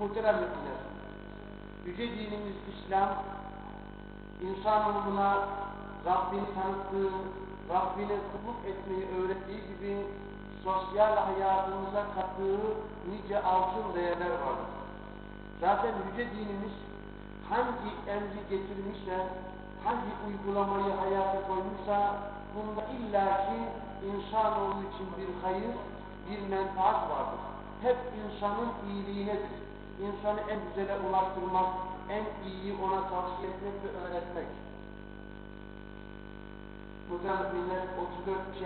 Muhterem müminler, yüce dinimiz İslam, insanoğluna Rabbini tanıttığı, Rabbine kulluk etmeyi öğrettiği gibi sosyal hayatımıza kattığı nice altın değerler vardır. Zaten yüce dinimiz hangi emri getirmişse, hangi uygulamayı hayata koymuşsa, bunda illaki insanoğlu için bir hayır, bir menfaat vardır. Hep insanın iyiliğinedir. İnsanı en güzele ulaştırmak, en iyiyi ona tavsiye etmek ve öğretmek. Buradan millet 34 C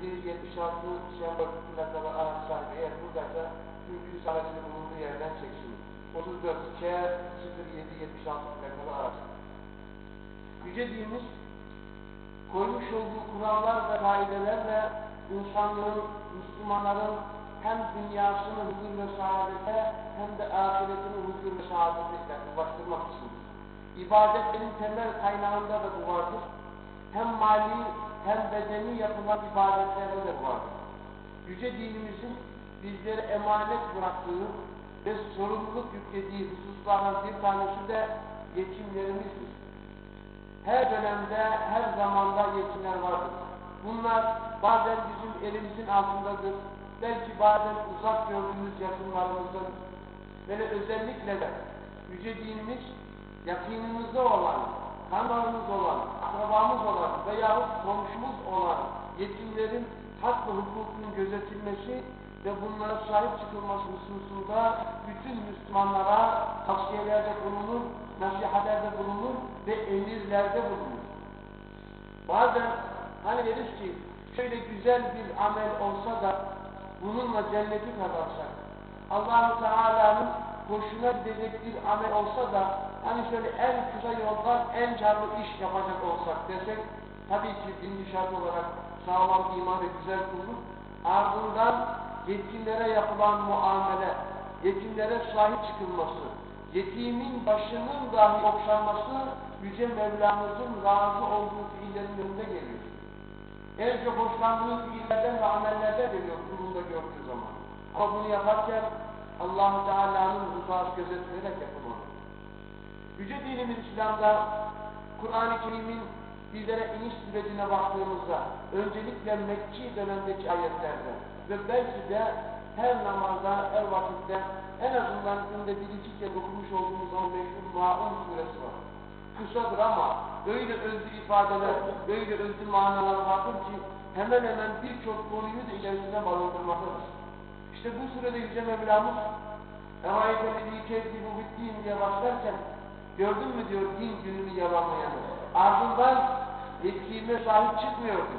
07 76 Şembat plakalı araç sahibi eğer buradaysa mümkün aracını bulunduğu yerden çeksin. 34 C 07 76 plakalı araç. Yüce dinimiz koymuş olduğu kurallar ve kaidelerle insanlığın, Müslümanların hem dünyasını huzur ve saadete hem de ahiretini huzur ve saadete ulaştırmak için. İbadetlerin temel kaynağında da bu vardır. Hem mali hem bedeni yapılan ibadetlerde de vardır. Yüce dinimizin bizlere emanet bıraktığı ve sorumluluk yüklediği hususlardan bir tanesi de yetimlerimizdir. Her dönemde, her zamanda yetimler vardır. Bunlar bazen bizim elimizin altındadır, belki bazen uzak gördüğümüz yakınlarımızdadır. Böyle özellikle de yüce dinimiz yakınımızda olan, kanlarımız olan, akrabamız olan veyahut komşumuz olan yetimlerin hak ve hukukunun gözetilmesi ve bunlara sahip çıkılması hususunda bütün Müslümanlara tavsiyelerde bulunur, nasihatlerde bulunur ve emirlerde bulunur. Bazen hani deriz ki şöyle güzel bir amel olsa da bununla cenneti kazansak, allah Teala'nın hoşuna gidecek bir amel olsa da hani şöyle en kısa yoldan en karlı iş yapacak olsak desek tabii ki birinci şart olarak sağlam iman ve güzel kulluk ardından yetimlere yapılan muamele, yetimlere sahip çıkılması, yetimin başının dahi okşanması Yüce Mevlamızın razı olduğu fiillerin önünde geliyor. En çok hoşlandığı fiillerden ve amellerden geliyor kulunda gördüğü zaman. Ama bunu yaparken allah Teala'nın rızası gözetilerek yapılmalı. Yüce dinimiz İslam'da Kur'an-ı Kerim'in bizlere iniş sürecine baktığımızda öncelikle Mekki dönemdeki ayetlerde ve belki de her namazda, her vakitte en azından günde bir iki kez okumuş olduğumuz o meşhur Ma'un suresi var. Kısadır ama öyle özlü ifadeler, böyle özlü manalar vardır ki hemen hemen birçok konuyu da içerisinde barındırmaktadır. İşte bu surede Yüce Mevlamız Emayeteli kezdi bu bittiğin diye başlarken gördün mü diyor din gününü yalanlayanı. Ardından yetime sahip çıkmıyordu.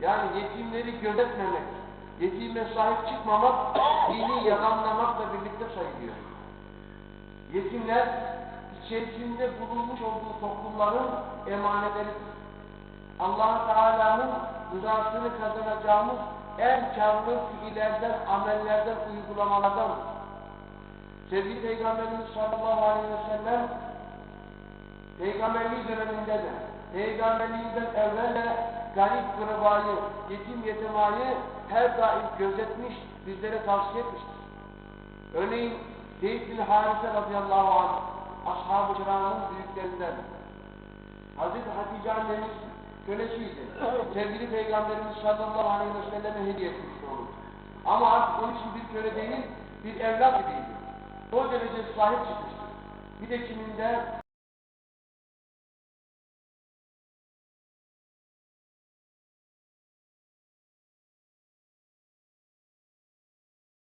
Yani yetimleri gözetmemek, yetime sahip çıkmamak, dini yalanlamakla birlikte sayılıyor. Yetimler içerisinde bulunmuş olduğu toplumların emanetleridir. allah Teala'nın rızasını kazanacağımız en karlı fiillerden, amellerden, uygulamalardan. Sevgili Peygamberimiz sallallahu aleyhi ve sellem Peygamberliği döneminde de Peygamberliğinden evvel de garip kırbayı, yetim yetimayı her daim gözetmiş, bizlere tavsiye etmiştir. Örneğin Zeyd bin Harise radıyallahu anh ashab-ı kiramın büyüklerinden Hazreti Hatice annemiz kölesiydi. Sevgili Peygamberimiz sallallahu aleyhi ve selleme hediye etmişti onu. Ama artık onun için bir köle değil, bir evlat gibiydi. O derece sahip çıkmıştı. Bir de kiminde